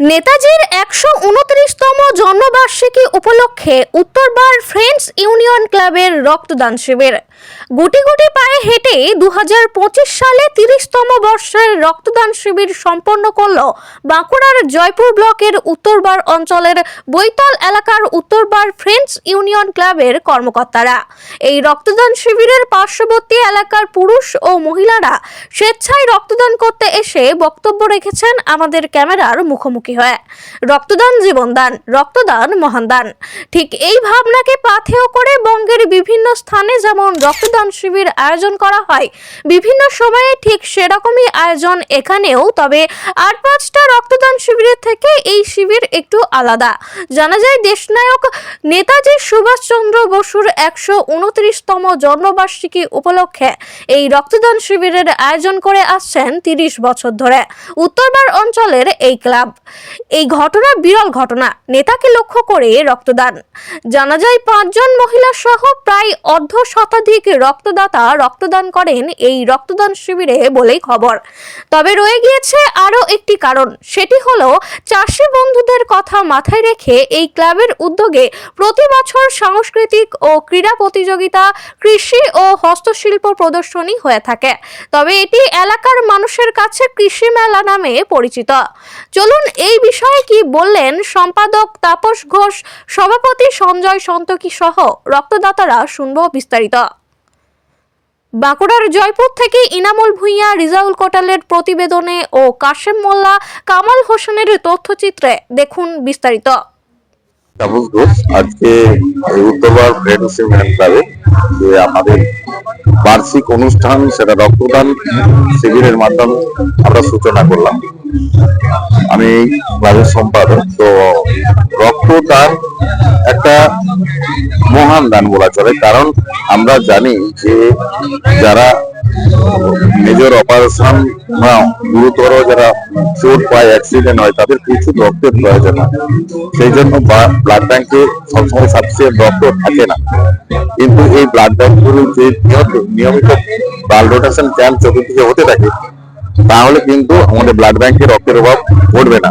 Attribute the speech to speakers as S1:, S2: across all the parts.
S1: নেতাজির একশো উনত্রিশতম জন্মবার্ষিকী উপলক্ষে উত্তরবার ফ্রেন্ডস ইউনিয়ন ক্লাবের রক্তদান শিবির। গুটি গুটি পায়ে হেঁটে দু সালে তিরিশতম বর্ষের রক্তদান শিবির সম্পন্ন করল বাঁকুড়ার জয়পুর ব্লকের উত্তরবার অঞ্চলের বৈতল এলাকার উত্তরবার ফ্রেন্ডস ইউনিয়ন ক্লাবের কর্মকর্তারা। এই রক্তদান শিবিরের পার্শ্ববর্তী এলাকার পুরুষ ও মহিলারা স্বেচ্ছায় রক্তদান করতে এসে বক্তব্য রেখেছেন আমাদের ক্যামেরার মুখোমুখি। হয়ে। রক্তদান জীবনদান রক্তদান মহান দান। ঠিক এই ভাবনাকে পাথেয় করে বঙ্গের বিভিন্ন স্থানে যেমন রক্তদান শিবির আয়োজন করা হয়, বিভিন্ন সময়ে ঠিক সেরকমই আয়োজন এখানেও। তবে আট পাঁচটা রক্তদান শিবিরের থেকে এই শিবির একটু আলাদা। জানা যায়, দেশনায়ক নেতাজি সুভাষচন্দ্র বসুর একশো উনত্রিশতম জন্মবার্ষিকী উপলক্ষে এই রক্তদান শিবিরের আয়োজন করে আসছেন তিরিশ বছর ধরে। উত্তরবার অঞ্চলের এই ক্লাব। এই ঘটনা বিরল ঘটনা। নেতাকে লক্ষ্য করে রক্তদান। জানা যায়, পাঁচজন মহিলা সহ প্রায় অর্ধ শতাধিক রক্তদাতা রক্তদান করেন এই রক্তদান শিবিরে বলেই খবর। তবে রয়ে গিয়েছে আরও একটি কারণ। সেটি হলো, চাষি বন্ধুদের কথা মাথায় রেখে এই ক্লাবের উদ্যোগে প্রতি বছর সাংস্কৃতিক ও ক্রীড়া প্রতিযোগিতা, কৃষি ও হস্তশিল্প প্রদর্শনী হয়ে থাকে। তবে এটি এলাকার মানুষের কাছে কৃষি মেলা নামে পরিচিত। চলুন এই বিষয়ে কি বললেন সম্পাদক তাপস ঘোষ, সভাপতি সঞ্জয় সন্তকি সহ রক্তদাতারা, শুনব বিস্তারিত। বাঁকুড়ার জয়পুর থেকে ইনামুল ভূঁইয়া, রিজাউল কোটালের প্রতিবেদনে ও কাশেম মোল্লা, কামাল হোসেনের তথ্যচিত্রে দেখুন বিস্তারিত।
S2: তাপস ঘোষ আজকে উত্তরবার ফ্রেন্ডস ইউনিয়ন ক্লাবে যে আমাদের বার্ষিক অনুষ্ঠান সেটা রক্তদান শিবিরের মাধ্যমে আমরা সূচনা করলাম। আমি ক্লাবের সম্পাদক, তো রক্তদান একটা মহান দান বলা চলে। কারণ আমরা জানি যে যারা মেজর অপারেশন বা গুরুতর যারা চোট পায় অ্যাক্সিডেন্ট হয়, তাদের প্রচুর রক্তের প্রয়োজন হয়। সেই জন্য ব্লাড ব্যাংকে সবসময় সাফিসিয়েন্ট রক্ত থাকে না। কিন্তু এই ব্লাড ব্যাংকগুলো যে নিয়মিত ব্লাড রোটেশন ক্যাম্প চতুর্দিকে হতে থাকে, তাহলে কিন্তু আমাদের ব্লাড ব্যাংকে রক্তের অভাব ঘটবে না।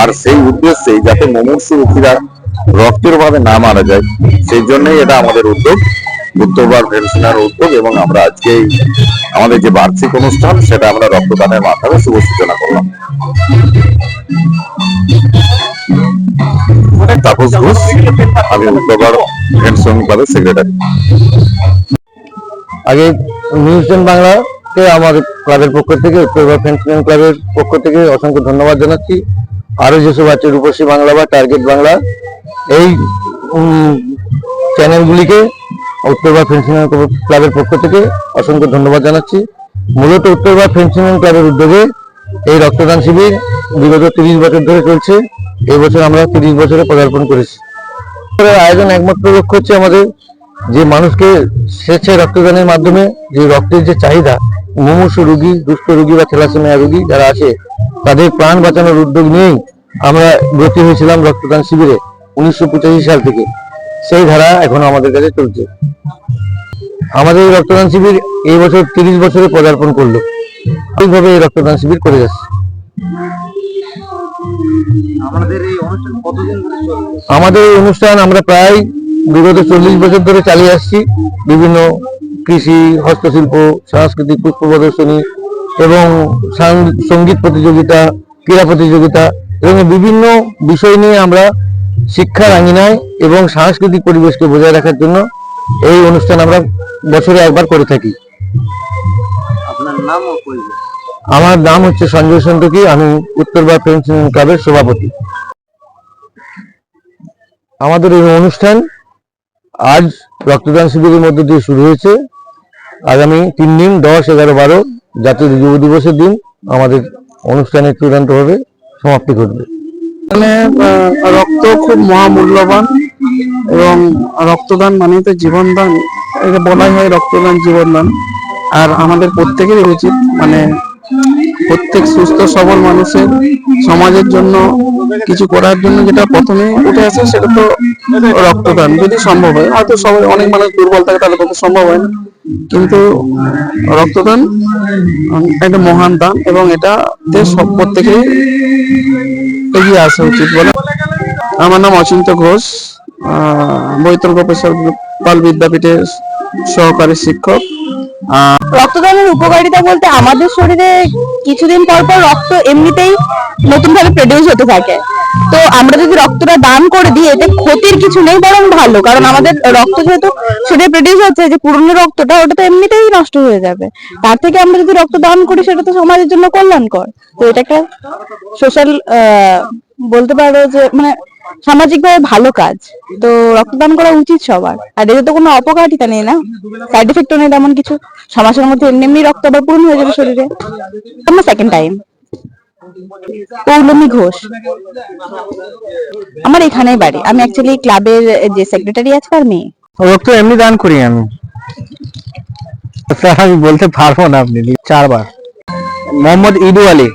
S2: আর সেই উদ্দেশ্যে যাতে মুমূর্ষু রোগীরা রক্তের অভাবে না মারা যায়। সেই জন্যই এটা আমাদের উদ্যোগ উত্তরবার ভেলসিনার উদ্যোগ এবং আমরা আজকে আমাদের যে বার্ষিক অনুষ্ঠান, সেটা আমরা রক্তদানের মাধ্যমে শুভ সূচনা করলাম। উত্তরবার ফ্রেন্ড সেক্রেটারি
S3: আগে নিউজ টেন বাংলাকে আমার ক্লাবের পক্ষ থেকে উত্তরবঙ্গ ফ্রেন্ডসম্যান ক্লাবের পক্ষ থেকে অসংখ্য ধন্যবাদ জানাচ্ছি। আরও যেসব আছে রূপসী বাংলা বা টার্গেট বাংলা, এই চ্যানেলগুলিকে উত্তরবঙ্গ ফ্রেন্ডসম্যান ক্লাবের পক্ষ থেকে অসংখ্য ধন্যবাদ জানাচ্ছি। মূলত উত্তরবঙ্গ ফ্রেন্ডসম্যান ক্লাবের উদ্যোগে এই রক্তদান শিবির বিগত তিরিশ বছর ধরে চলছে। এই বছর আমরা তিরিশ বছরে পদার্পণ করেছি। আয়োজন একমাত্র লক্ষ্য হচ্ছে আমাদের যে মানুষকে স্বেচ্ছায় রক্তদানের মাধ্যমে যে রক্তের যে চাহিদা, মুমূর্ষু রোগী দুষ্ট রোগী বা থ্যালাসেমিয়া রোগী যারা আছে তাদের প্রাণ বাঁচানোর উদ্যোগ নিয়েই আমরা ভর্তি হয়েছিলাম রক্তদান শিবিরে উনিশশো পঁচাশি সাল থেকে। সেই ধারা এখন আমাদের কাছে চলছে। আমাদের রক্তদান শিবির এই বছর তিরিশ বছরে পদার্পণ করল। এইভাবে এই রক্তদান শিবির করে যাচ্ছে।
S4: আমাদের এই অনুষ্ঠান
S3: আমরা প্রায় বিগত চল্লিশ বছর ধরে চালিয়ে আসছি। বিভিন্ন কৃষি হস্তশিল্প সাংস্কৃতিক পুষ্প প্রদর্শনী এবং সংগীত প্রতিযোগিতা ক্রীড়া প্রতিযোগিতা এবং বিভিন্ন বিষয় নিয়ে আমরা শিক্ষার আঙিনায় এবং সাংস্কৃতিক পরিবেশকে বজায় রাখার জন্য এই অনুষ্ঠান আমরা বছরে একবার করে থাকি। আমার নাম হচ্ছে সঞ্জয় সন্তকি আমি উত্তরবার ইউনিয়ন ক্লাবের সভাপতি। আমাদের এই অনুষ্ঠান আজ রক্তদান শিবিরের মধ্য দিয়ে শুরু হয়েছে। আগামী তিন দিন দশ এগারো বারো জাতীয় যুব দিবসের দিন আমাদের অনুষ্ঠানের চূড়ান্তভাবে সমাপ্তি ঘটবে।
S5: মানে রক্ত খুব মহামূল্যবান এবং রক্তদান মানে তো জীবনদান। এটা বলাই হয় রক্তদান, জীবনদান। আর আমাদের প্রত্যেকেরই উচিত মানে প্রত্যেক সুস্থ, সবল মানুষের সমাজের জন্য, কিছু করার জন্য যেটা প্রথমে উঠে আসে সেটা তো রক্তদান। যদি সম্ভব হয়, হয়তো সবাই, অনেক মানুষ দুর্বল থাকে, তাহলে তো সম্ভব হয় না। কিন্তু রক্তদান একটা মহান দান এবং এটা সব প্রত্যেকে এগিয়ে আসা উচিত বলে আমার নাম অচিন্ত ঘোষ আহ, বৈতল গোপেশ্বর পাল বিদ্যাপীঠের সহকারী শিক্ষক।
S6: রক্তদানের উপকারিতা বলতে আমাদের শরীরে কিছুদিন পর পর রক্ত এমনিতেই নতুন ভাবে প্রডিউস হতে থাকে। তো আমরা যদি রক্তটা দান করে দিই, এতে ক্ষতির কিছু নেই, বরং ভালো। কারণ আমাদের রক্ত যেহেতু শরীরে প্রডিউস হচ্ছে, যে পুরনো রক্তটা, ওটা তো এমনিতেই নষ্ট হয়ে যাবে। তার থেকে আমরা যদি রক্ত দান করি, সেটা তো সমাজের জন্য কল্যাণকর। তো এটা একটা সোশ্যাল বলতে পারো যে মানে সামাজিকভাবে ভালো কাজ। তো রক্তদান করা উচিত সবার। আর এতে তো কোনো অপকারিতা নেই না? সাইড এফেক্টও নেই তেমন কিছু। ছ মাসের মধ্যে এমনি এমনি রক্ত আবার পূরণ হয়ে যাবে শরীরে। আমার সেকেন্ড টাইম পৌলমী ঘোষ। আমার এখানেই বাড়ি। আমি অ্যাকচুয়ালি ক্লাবের যে সেক্রেটারি আছে তার মেয়ে।
S3: রক্ত এমনি দান করি আমি। আমি বলতে পারব না আপনি। চারবার। মোহাম্মদ ইদু আলী।